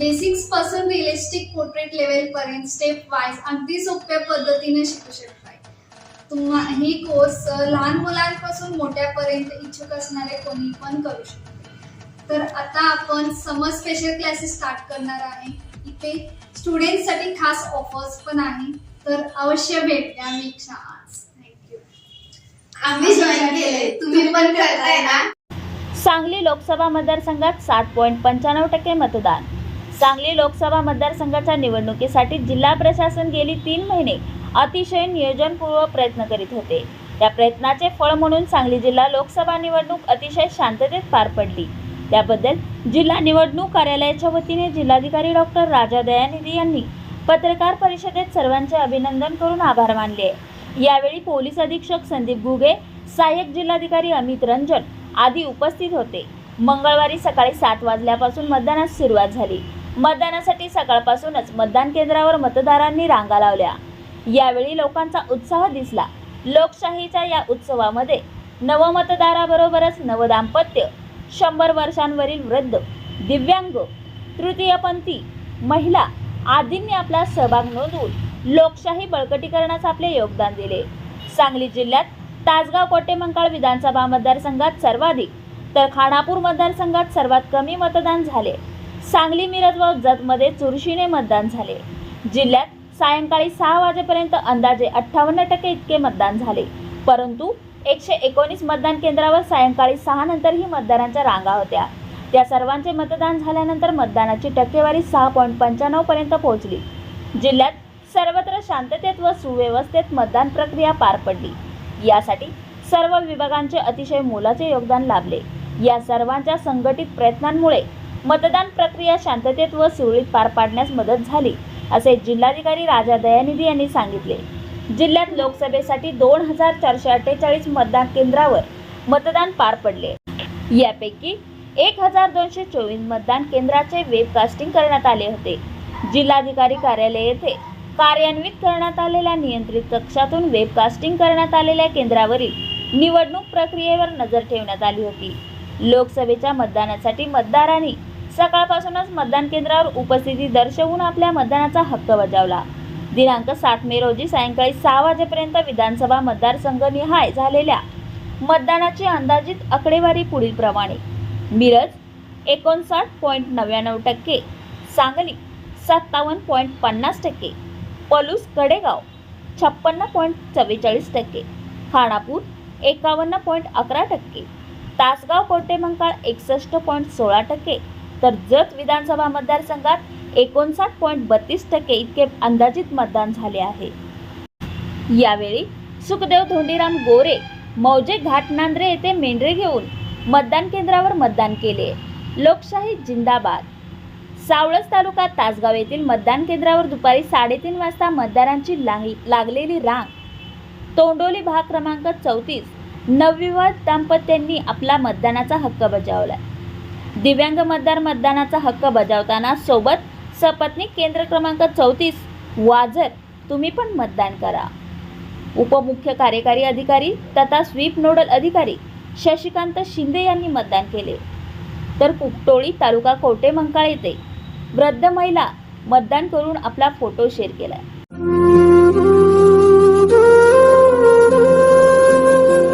बेसिक्सपासून realistic portrait level पर्यंत step wise अगदी सोप्या पद्धतीने शिकू शकताय. तुम्हा ही कोर्स लहान मुलांपासून मोठ्यापर्यंत इच्छुक असणारे कोणी पण करू शकते. तर आता आपण समर स्पेशल क्लासेस स्टार्ट करणार आहे. इथे स्टुडंटसाठी खास ऑफर्स पण आहे. तर अवश्य भेट द्या आज. थँक्यू आम्ही जॉईन केले तुम्ही पण करताय ना? सांगली लोकसभा मतदारसंघात साठ पॉईंट पंच्याण्णव टक्के मतदान. सांगली लोकसभा मतदारसंघाच्या निवडणुकीसाठी जिल्हा प्रशासन गेली तीन महिने अतिशय नियोजनपूर्वक प्रयत्न करीत होते. त्या प्रयत्नाचे फळ म्हणून सांगली जिल्हा लोकसभा निवडणूक अतिशय शांततेत पार पडली. त्याबद्दल जिल्हा निवडणूक कार्यालयाच्या वतीने जिल्हाधिकारी डॉक्टर राजा दयानिधी यांनी पत्रकार परिषदेत सर्वांचे अभिनंदन करून आभार मानले. यावेळी पोलीस अधीक्षक संदीप घुगे सहाय्यक जिल्हाधिकारी अमित रंजन आदी उपस्थित होते. मंगळवारी सकाळी सात वाजल्यापासून मतदानास सुरुवात झाली. मतदानासाठी सकाळपासूनच मतदान केंद्रावर मतदारांनी रांगा लावल्या. यावेळी लोकांचा उत्साह दिसला. लोकशाहीच्या या उत्सवामध्ये नवमतदाराबरोबरच नवदाम्पत्य शंभर वर्षांवरील वृद्ध दिव्यांग तृतीयपंथी महिला आदींनी आपला सहभाग नोंदवून लोकशाही बळकटीकरणास आपले योगदान दिले. सांगली जिल्ह्यात तासगाव कोटेमंकाळ विधानसभा मतदारसंघात सर्वाधिक तर खानापूर मतदारसंघात सर्वात कमी मतदान झाले. सांगली मिरज व जतमध्ये चुरशीने मतदान झाले. जिल्ह्यात सायंकाळी सहा वाजेपर्यंत अंदाजे अठ्ठावन्न टक्के इतके मतदान झाले. परंतु एकशे एकोणीस मतदान केंद्रावर सायंकाळी सहा नंतरही मतदारांच्या रांगा होत्या. त्या सर्वांचे मतदान झाल्यानंतर मतदानाची टक्केवारी सहा पॉईंट पंच्याण्णव पर्यंत पोहोचली. जिल्ह्यात सर्वत्र शांततेत व सुव्यवस्थेत मतदान प्रक्रिया पार पडली. यासाठी सर्व विभागांचे अतिशय मोलाचे योगदान लाभले. या सर्वांच्या संघटित प्रयत्नांमुळे मतदान प्रक्रिया शांततेत व सुरळीत पार पाडण्यास मदत झाली असे जिल्हाधिकारी राजा दयानिधी यांनी सांगितले. जिल्ह्यात लोकसभेसाठी दोन हजार चारशे अठ्ठेचाळीस मतदान केंद्रावर मतदान पार पडले. यापैकी एक हजार दोनशे चोवीस मतदान केंद्राचे वेबकास्टिंग करण्यात आले होते. जिल्हाधिकारी कार्यालय येथे कार्यान्वित करण्यात आलेल्या नियंत्रित कक्षातून वेबकास्टिंग करण्यात आलेल्या केंद्रावरील निवडणूक प्रक्रियेवर नजर ठेवण्यात आली होती. लोकसभेच्या मतदानासाठी मतदारांनी सकाळपासूनच मतदान केंद्रावर उपस्थिती दर्शवून आपल्या मतदानाचा हक्क बजावला. दिनांक सात मे रोजी सायंकाळी सहा वाजेपर्यंत विधानसभा मतदारसंघ निहाय झालेल्या मतदानाची अंदाजित आकडेवारी पुढील प्रमाणे. मिरज एकोणसाठ पॉईंट नव्याण्णव टक्के. सांगली सत्तावन्न पॉईंट पन्नास टक्के. पलूस कडेगाव छप्पन्न पॉईंट चव्वेचाळीस टक्के. खानापूर एकावन्न पॉईंट अकरा टक्के. तासगाव कोटेमंकाळ एकसष्ट पॉईंट सोळा टक्के. तर जत विधानसभा मतदारसंघात एकोणसाठ पॉईंट बत्तीस टक्के इतके अंदाजित मतदान झाले आहे. यावेळी सुखदेव धोंडीराम गोरे मौजे घाट नांद्रे येथे मेंढरे घेऊन मतदान केंद्रावर मतदान केले. लोकशाही जिंदाबाद. सावळस तालुका तासगाव येथील मतदान केंद्रावर दुपारी साडेतीन वाजता मतदारांची लागलेली रांग. तोंडोली भाग क्रमांक चौतीस नवविवाह दाम्पत्यांनी आपला मतदानाचा हक्क बजावला दिव्यांग मतदार मतदानाचा हक्क बजावताना सोबत सपत्नीक केंद्र क्रमांक चौतीस वाझर तुम्ही पण मतदान करा. उपमुख्य कार्यकारी अधिकारी तथा स्वीप नोडल अधिकारी शशिकांत शिंदे यांनी मतदान केले. तर कुपटोळी तालुका कोटेमंकाळ येथे. वृद्ध महिला मतदान करून आपला फोटो शेअर केला.